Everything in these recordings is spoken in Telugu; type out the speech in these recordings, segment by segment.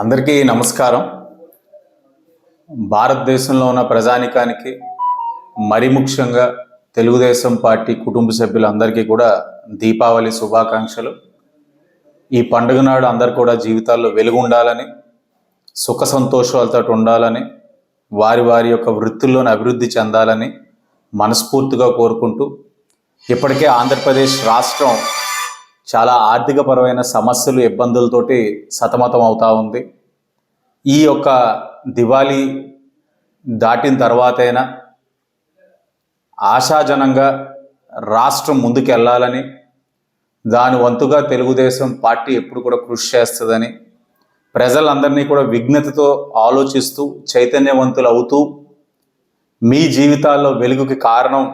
అందరికీ నమస్కారం. భారతదేశంలో ఉన్న ప్రజానికానికి మరి ముఖ్యంగా తెలుగుదేశం పార్టీ కుటుంబ సభ్యులందరికీ కూడా దీపావళి శుభాకాంక్షలు. ఈ పండుగ నాడు అందరు కూడా జీవితాల్లో వెలుగు ఉండాలని సుఖ సంతోషాలతో ఉండాలని వారి వారి యొక్క వృత్తుల్లోని అభివృద్ధి చెందాలని మనస్ఫూర్తిగా కోరుకుంటూ ఇప్పటికే ఆంధ్రప్రదేశ్ రాష్ట్రం చాలా ఆర్థికపరమైన సమస్యలు ఇబ్బందులతోటి సతమతం అవుతా ఉంది. ఈ యొక్క దివాళీ దాటిన తర్వాతైనా ఆశాజనంగా రాష్ట్రం ముందుకు వెళ్ళాలని దాని వంతుగా తెలుగుదేశం పార్టీ ఎప్పుడు కూడా కృషి చేస్తుందని ప్రజలందరినీ కూడా విఘ్నతతో ఆలోచిస్తూ చైతన్యవంతులు అవుతూ మీ జీవితాల్లో వెలుగుకి కారణం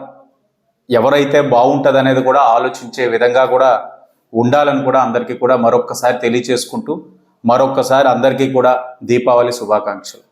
ఎవరైతే బాగుంటుంది అనేది కూడా ఆలోచించే విధంగా కూడా ఉండాలని కూడా అందరికీ కూడా మరొక్కసారి తెలియచేసుకుంటూ మరొక్కసారి అందరికీ కూడా దీపావళి శుభాకాంక్షలు.